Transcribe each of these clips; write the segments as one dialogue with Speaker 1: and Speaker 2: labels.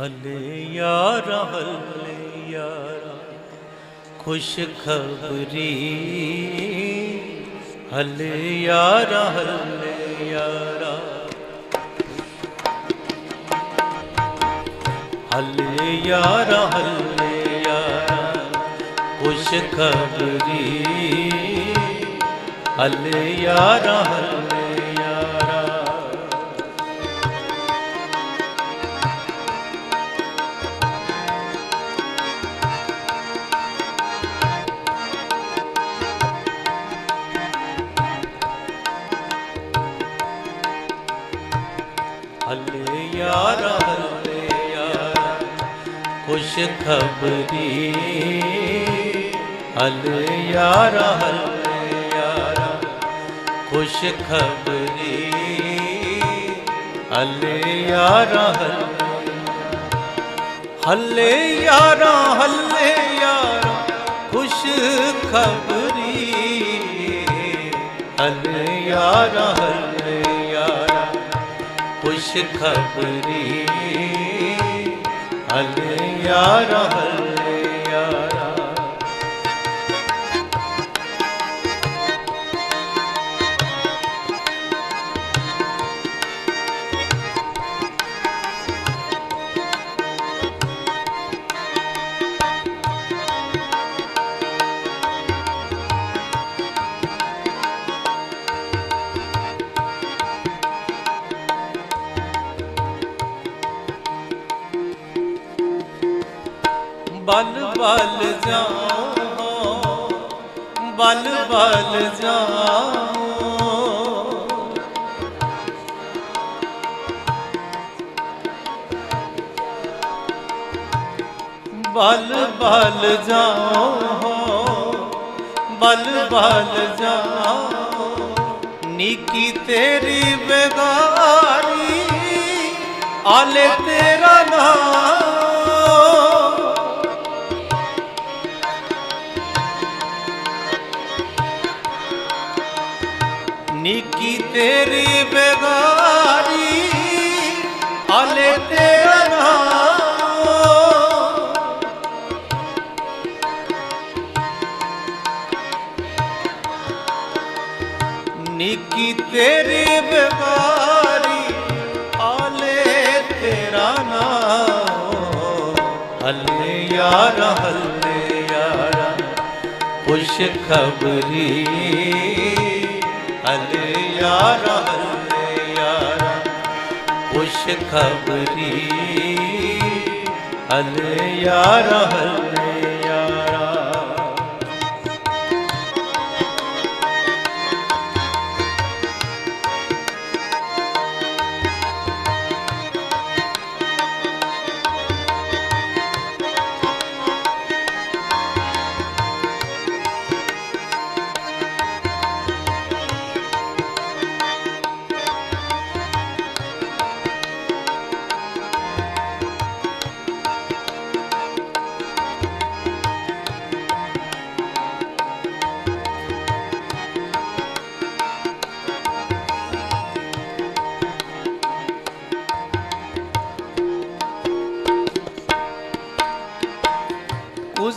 Speaker 1: ਹਲੇ ਯਾਰਾ ਹਲੇ ਯਾਰਾ, ਖੁਸ਼ ਖਬਰੀ। ਹਲੇ ਯਾਰਾ ਹਲੇ ਯਾਰਾ। ਹਲੇ ਯਾਰਾ ਹਲੇ ਯਾਰਾ, ਖੁਸ਼ ਖਬਰੀ। ਹਲੇ ਯਾਰਾ, ਹਲੇ ਖੁਸ਼ ਖਬਰੀ। ਹੱਲੇ ਯਾਰਾ ਹੱਲੇ ਯਾਰਾ, ਖੁਸ਼ ਖਬਰੀ। ਹੱਲੇ ਯਾਰਾ। ਹੱਲੇ ਯਾਰਾ ਹੱਲੇ ਯਾਰਾ, ਖੁਸ਼ ਖਬਰੀ। ਹੱਲੇ ਯਾਰਾ ਹੱਲੇ ਯਾਰਾ, ਖੁਸ਼ ਖਬਰੀ। ਹਲੇ ਯਾਰਾ ਹਲੇ ਬਲ ਬਲ ਜਾਓ, ਬਲ ਬਲ ਜਾਓ। ਬਲ ਬਲ ਜਾਓ, ਬਲ ਬਲ ਜਾਓ। ਨੀਕੀ ਤੇਰੀ ਬੇਗਾਰੀ ਆਲੇ ਤੇਰਾ ਨਾਮ ਤੇਰੀ ਬੇਗਾਰੀ ਆਲੇ ਤੇਰਾ ਨਾਮ। ਨੀਕੀ ਤੇਰੀ ਬੇਗਾਰੀ ਆਲੇ ਤੇਰਾ ਨਾਮ। ਹੱਲੇ ਯਾਰਾ ਹੱਲੇ ਯਾਰਾ, ਖੁਸ਼ ਖਬਰੀ। ਹਲੇ ਯਾਰਾ ਹਲੇ ਯਾਰਾ ਖੁਸ਼ ਖਬਰੀ। ਹਲੇ ਯਾਰਾ ਹਲੇ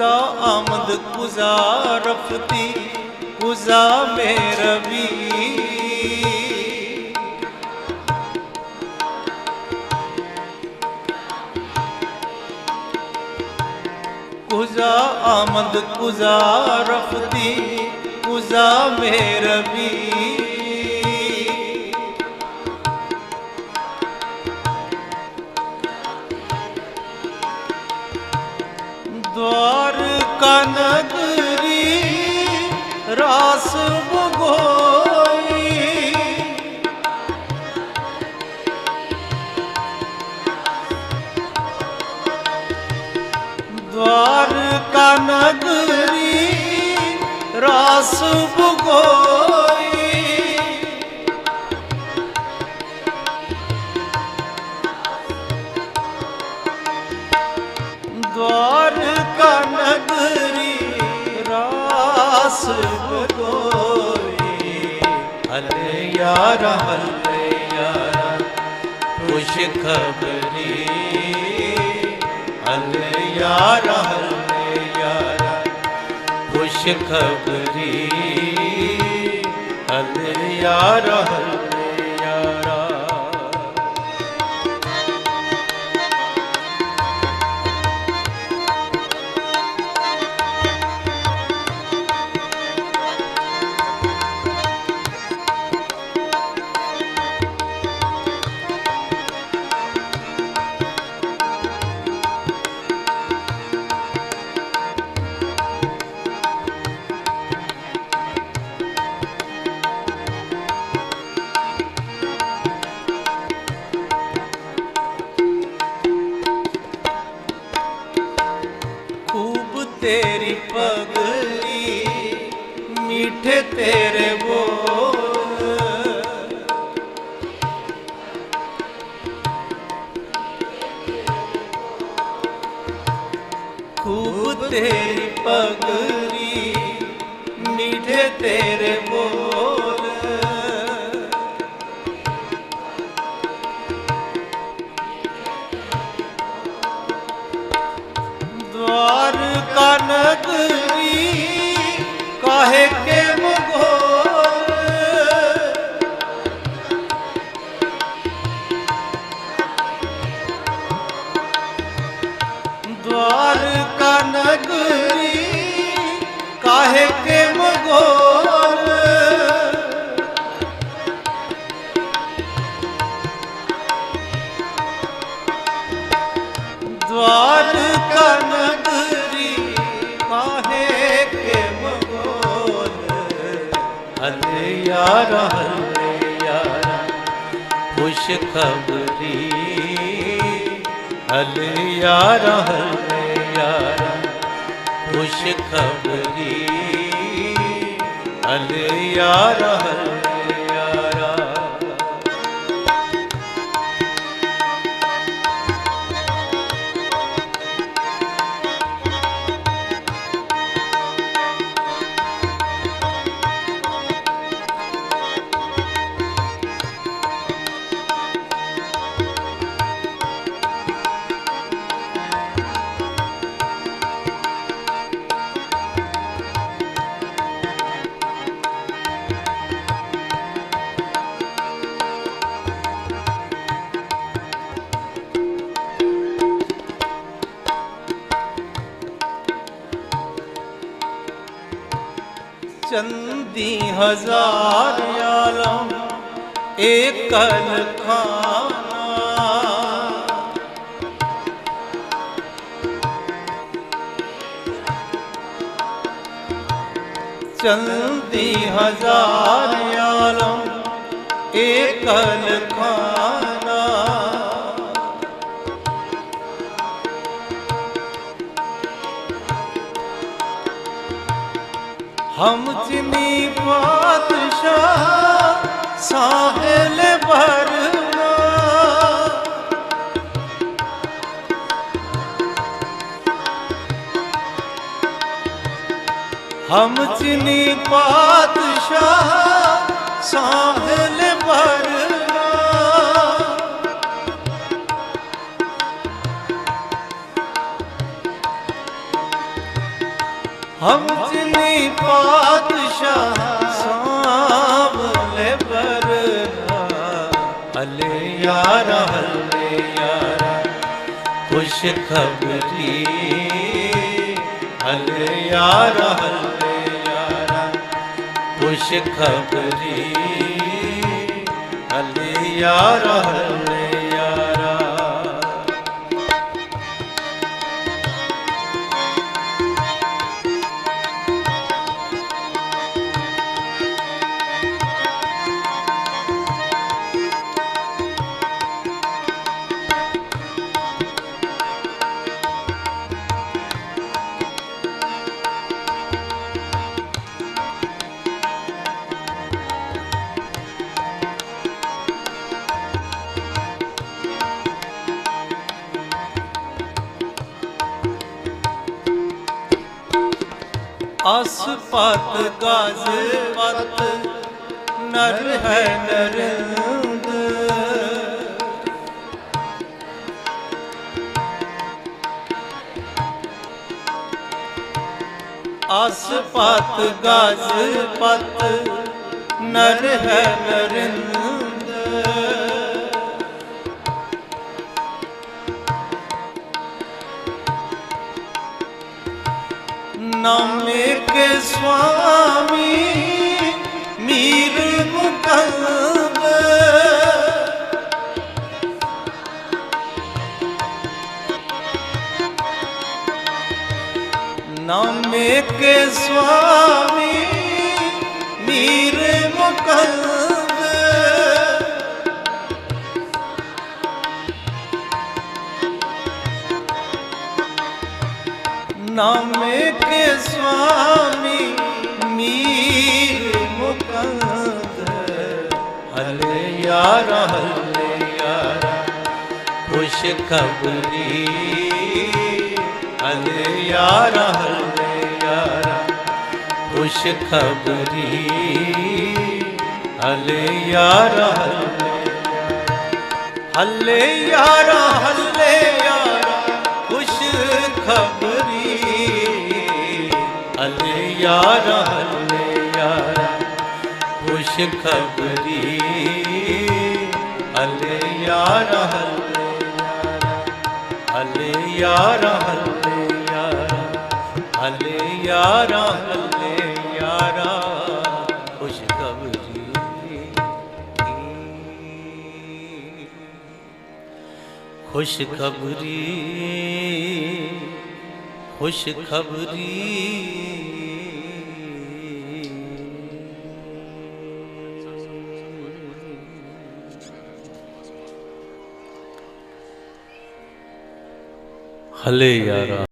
Speaker 1: ਕੁਜ਼ਾ ਆਮਦ ਕੁਜ਼ਾ ਰਫਤੀ ਕੁਜ਼ਾ ਮੇਰਵੀ ਕੁਜ਼ਾ ਆਮਦ ਕੁਜ਼ਾ ਰਫਤੀ ਕੁਜ਼ਾ ਮੇਰਵੀ ਨਗਰੀ ਰਾਸ ਭਗੋਈ। ਦਵਾਰ ਕਾ ਨਗਰੀ ਰਾਸ ਕਾਸਬ ਕੋਈ ਹਲੇ ਯਾਰਾ ਹਲੇ ਯਾਰਾ ਖੁਸ਼ ਖਬਰੀ ਹਲੇ ਯਾਰਾ ਹਲੇ ਯਾਰਾ ਖੁਸ਼ ਖਬਰੀ ਹਲੇ ਯਾਰਾ ਹਲੇ ਤੇਰੀ ਪਗਰੀ ਮੀਠੇ ਤੇਰੇ ਬੋਲ। ਦਵਾਰ ਕਨਗਰੀ ਕਾਹੇ ਵਾਰ ਕਨਗਰੀ ਕਾਹੇ ਕੇ ਮਗੋਲ? ਹਲੇ ਯਾਰਾ ਹਲੇ ਯਾਰਾ ਖੁਸ਼ ਖਬਰੀ ਹਲੇ ਯਾਰਾ ਹਲੇ ਯਾਰਾ ਖੁਸ਼ ਖਬਰੀ ਹਲੇ ਯਾਰਾ ਹਲੇ ਚੰਦੀ ਹਜ਼ਾਰ ਆਲਮ ਏਕਲ ਖਾਨਾ ਚੰਦੀ ਹਜ਼ਾਰ ਆਲਮ ਏਕਲ ਖਾਨਾ ਹਮ ਜਿਨੀ ਪਾਤਸ਼ਾਹ ਸਾਹਿਲ ਭਰਨਾ ਹਮ ਜਿਨੀ ਪਾਤਸ਼ਾਹ ਸਾਹਿਲ ਭਰਨਾ ਹਮ ਕੋਈ ਪਾਤਸ਼ਾਹ ਸਾਹਮਣੇ ਬਰਨਾ ਅਲੇ ਯਾਰਾ ਅਲੇ ਯਾਰਾ, ਖੁਸ਼ ਖਬਰੀ। ਅਲੇ ਯਾਰਾ ਅਲੇ ਯਾਰਾ, ਖੁਸ਼ ਖਬਰੀ। ਅਲੇ ਯਾਰਾ ਅਸ ਪਤ ਗਜ ਪਤ ਨਰ ਹੈ ਨਰੰਦ। ਅਸ ਪਤ ਗਾਜ਼ ਪਤ ਨਰ ਹੈ ਨਰਿੰਦ। ਨਾਮੇ ਕੇ ਸੁਆਮੀ ਮੀਰ ਮੁਕੰਦ ਨਾਮੇ ਸੁਆਮੀ ਮੀਰ ਮੁਕੰਦ ਨਾਮੇ ਕੇ ਸੁਆਮੀ ਮੀਰ ਮੁਕੰਦ ਹਲੇ ਯਾਰ ਹਲੇ ਯਾਰ, ਖੁਸ਼ ਖਬਰੀ। ਹਲੇ ਯਾਰ ਹਲੇ ਯਾਰ, ਖੁਸ਼ ਖਬਰੀ। ਹਲੇ ਯਾਰ ਹਲੇ ਯਾਰ ਹਲੇ ਯਾਰ, ਖੁਸ਼ ਖਬਰੀ। ਯਾਰ ਹਲੇ ਯਾਰ ਖੁਸ਼ ਖਬਰੀ। ਹਲੇ ਯਾਰ ਹਲੇ ਯਾਰ ਹਲੇ ਯਾਰ ਹਲੇ ਯਾਰ ਹਲੇ ਯਾਰ ਖੁਸ਼ ਖਬਰੀ। ਖੁਸ਼ ਖਬਰੀ ਖੁਸ਼ ਖਬਰੀ। ਹਲੇ ਯਾਰਾ।